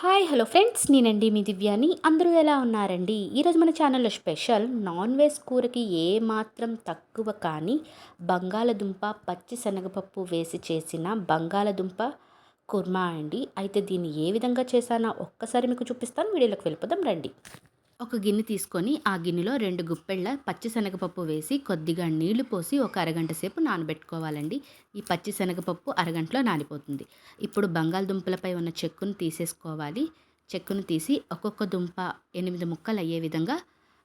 Hi hello friends. నేనండి మీ దివ్యాని. అందరూ ఎలా ఉన్నారండి? ఈరోజు మన ఛానల్లో స్పెషల్ నాన్ వెజ్ కూరకి ఏ మాత్రం తక్కువ కానీ బంగాళదుంప పచ్చి శనగపప్పు వేసి చేసిన బంగాళదుంప కుర్మా అండి. అయితే దీన్ని ఏ విధంగా చేశానో ఒక్కసారి మీకు చూపిస్తాను. వీడియోలోకి వెళ్ళిపోదాం రండి. ఒక గిన్నె తీసుకొని ఆ గిన్నెలో రెండు గుప్పెళ్ళ పచ్చిశనగపప్పు వేసి కొద్దిగా నీళ్ళు పోసి ఒక అరగంట సేపు నానబెట్టుకోవాలండి. ఈ పచ్చిశనగపప్పు అరగంటలో నానిపోతుంది. ఇప్పుడు బంగాళదుంపలపై ఉన్న చెక్కును తీసేసుకోవాలి. చెక్కును తీసి ఒక్కొక్క దుంప ఎనిమిది ముక్కలు అయ్యే విధంగా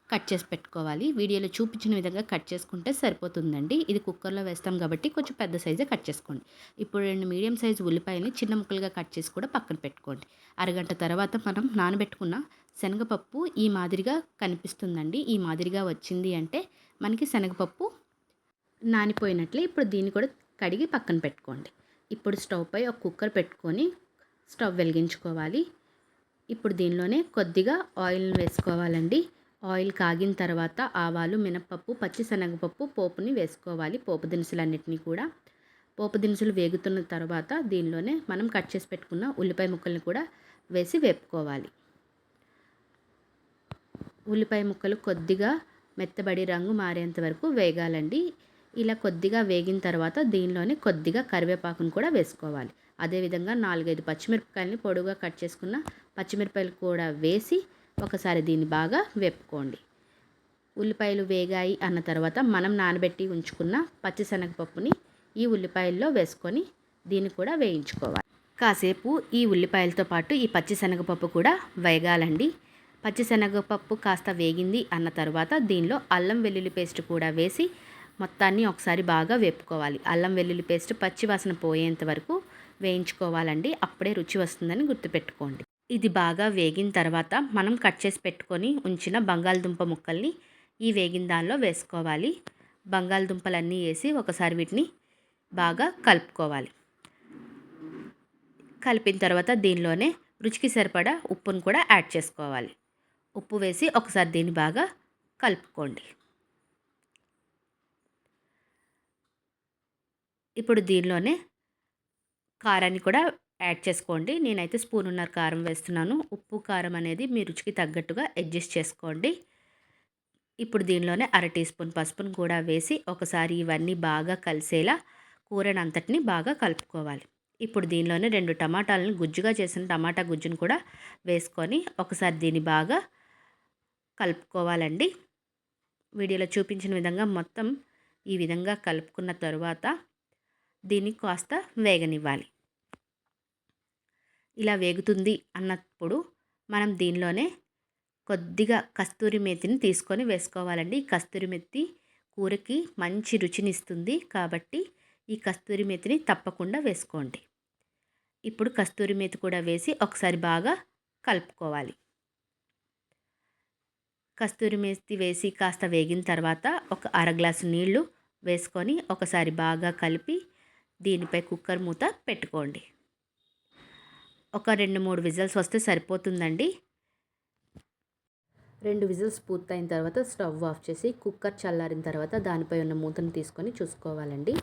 కట్ చేసి పెట్టుకోవాలి. వీడియోలో చూపించిన విధంగా కట్ చేసుకుంటే సరిపోతుందండి. ఇది కుక్కర్లో వేస్తాం కాబట్టి కొంచెం పెద్ద సైజే కట్ చేసుకోండి. ఇప్పుడు రెండు మీడియం సైజు ఉల్లిపాయలని చిన్న ముక్కలుగా కట్ చేసి కూడా పక్కన పెట్టుకోండి. అరగంట తర్వాత మనం నానబెట్టుకున్న శనగపప్పు ఈ మాదిరిగా కనిపిస్తుందండి. ఈ మాదిరిగా వచ్చింది అంటే మనకి శనగపప్పు నానిపోయినట్లే. ఇప్పుడు దీన్ని కూడా కడిగి పక్కన పెట్టుకోండి. ఇప్పుడు స్టవ్ పై ఒక కుక్కర్ పెట్టుకొని స్టవ్ వెలిగించుకోవాలి. ఇప్పుడు దీనిలోనే కొద్దిగా ఆయిల్ వేసుకోవాలండి. ఆయిల్ కాగిన తర్వాత ఆవాలు మినపప్పు పచ్చిశనగపప్పు పోపుని వేసుకోవాలి. పోపు దినుసులన్నిటినీ కూడా. పోపు దినుసులు వేగుతున్న తర్వాత దీనిలోనే మనం కట్ చేసి పెట్టుకున్న ఉల్లిపాయ ముక్కల్ని కూడా వేసి వేపుకోవాలి. ఉల్లిపాయ ముక్కలు కొద్దిగా మెత్తబడి రంగు మారేంత వరకు వేగాలండి. ఇలా కొద్దిగా వేగిన తర్వాత దీనిలోనే కొద్దిగా కరివేపాకును కూడా వేసుకోవాలి. అదేవిధంగా నాలుగైదు పచ్చిమిరపకాయలని పొడుగా కట్ చేసుకున్న పచ్చిమిరపకాయలు కూడా వేసి ఒకసారి దీన్ని బాగా వేపుకోండి. ఉల్లిపాయలు వేగాయి అన్న తర్వాత మనం నానబెట్టి ఉంచుకున్న పచ్చిశనగపప్పుని ఈ ఉల్లిపాయల్లో వేసుకొని దీన్ని కూడా వేయించుకోవాలి. కాసేపు ఈ ఉల్లిపాయలతో పాటు ఈ పచ్చిశనగపప్పు కూడా వేగాలండి. పచ్చిశనగపప్పు కాస్త వేగింది అన్న తర్వాత దీనిలో అల్లం వెల్లుల్లి పేస్ట్ కూడా వేసి మొత్తాన్ని ఒకసారి బాగా వేపుకోవాలి. అల్లం వెల్లుల్లి పేస్ట్ పచ్చి వాసన పోయేంత వరకు వేయించుకోవాలండి. అప్పుడే రుచి వస్తుందని గుర్తుపెట్టుకోండి. ఇది బాగా వేగిన తర్వాత మనం కట్ చేసి పెట్టుకొని ఉంచిన బంగాళదుంప ముక్కల్ని ఈ వేగిన దానిలో వేసుకోవాలి. బంగాళదుంపలన్నీ వేసి ఒకసారి వీటిని బాగా కలుపుకోవాలి. కలిపిన తర్వాత దీనిలోనే రుచికి సరిపడా ఉప్పును కూడా యాడ్ చేసుకోవాలి. ఉప్పు వేసి ఒకసారి దీన్ని బాగా కలుపుకోండి. ఇప్పుడు దీనిలోనే కారాన్ని కూడా యాడ్ చేసుకోండి. నేనైతే స్పూన్ ఉన్నర కారం వేస్తున్నాను. ఉప్పు కారం అనేది మీ రుచికి తగ్గట్టుగా అడ్జస్ట్ చేసుకోండి. ఇప్పుడు దీనిలోనే అర టీ స్పూన్ పసుపును కూడా వేసి ఒకసారి ఇవన్నీ బాగా కలిసేలా కూరని అంతటిని బాగా కలుపుకోవాలి. ఇప్పుడు దీనిలోనే రెండు టమాటాలను గుజ్జుగా చేసిన టమాటా గుజ్జును కూడా వేసుకొని ఒకసారి దీన్ని బాగా కలుపుకోవాలండి. వీడియోలో చూపించిన విధంగా మొత్తం ఈ విధంగా కలుపుకున్న తరువాత దీన్ని కాస్త వేగనివ్వాలి. ఇలా వేగుతుంది అన్నప్పుడు మనం దీనిలోనే కొద్దిగా కస్తూరి మెత్తిని తీసుకొని వేసుకోవాలండి. కస్తూరి మెత్తి కూరకి మంచి రుచినిస్తుంది కాబట్టి ఈ కస్తూరి మెత్తిని తప్పకుండా వేసుకోండి. ఇప్పుడు కస్తూరి మెత్తి కూడా వేసి ఒకసారి బాగా కలుపుకోవాలి. కస్తూరి మేస్తి వేసి కాస్త వేగిన తర్వాత ఒక అర గ్లాసు నీళ్ళు వేసుకొని ఒకసారి బాగా కలిపి దీనిపై కుక్కర్ మూత పెట్టుకోండి. ఒక రెండు మూడు విజిల్స్ వస్తే సరిపోతుందండి. రెండు విజిల్స్ పూర్తయిన తర్వాత స్టవ్ ఆఫ్ చేసి కుక్కర్ చల్లారిన తర్వాత దానిపై ఉన్న మూతను తీసుకొని చూసుకోవాలండి.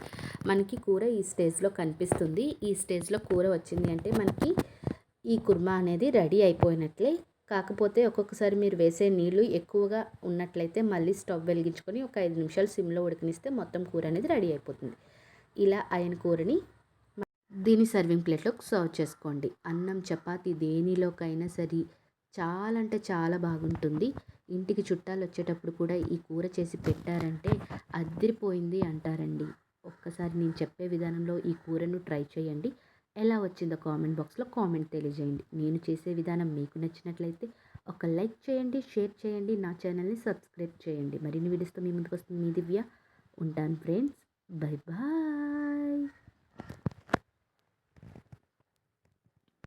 మనకి కూర ఈ స్టేజ్లో కనిపిస్తుంది. ఈ స్టేజ్లో కూర వచ్చింది అంటే మనకి ఈ కుర్మా అనేది రెడీ అయిపోయినట్లే కాకపోతే ఒక్కొక్కసారి మీరు వేసే నీళ్ళు ఎక్కువగా ఉన్నట్లయితే మళ్ళీ స్టవ్ వెలిగించుకొని ఒక ఐదు నిమిషాలు సిమ్లో ఉడకనిస్తే మొత్తం కూర అనేది రెడీ అయిపోతుంది. ఇలా అయిన కూరని దీని సర్వింగ్ ప్లేట్లో సర్వ్ చేసుకోండి. అన్నం చపాతి దేనిలోకైనా సరే చాలా అంటే చాలా బాగుంటుంది. ఇంటికి చుట్టాలు వచ్చేటప్పుడు కూడా ఈ కూర చేసి పెట్టారంటే అద్దరిపోయింది అంటారండి. ఒక్కసారి నేను చెప్పే విధానంలో ఈ కూరను ట్రై చేయండి. ఎలా వచ్చిందో కామెంట్ బాక్స్లో కామెంట్ తెలియజేయండి. నేను చేసే విధానం మీకు నచ్చినట్లయితే ఒక లైక్ చేయండి షేర్ చేయండి నా ఛానల్ని సబ్స్క్రైబ్ చేయండి. మరిన్ని వీడియోస్తో మీ ముందుకు వస్తుంది మీ దివ్య. ఉంటాను ఫ్రెండ్స్. Bye bye.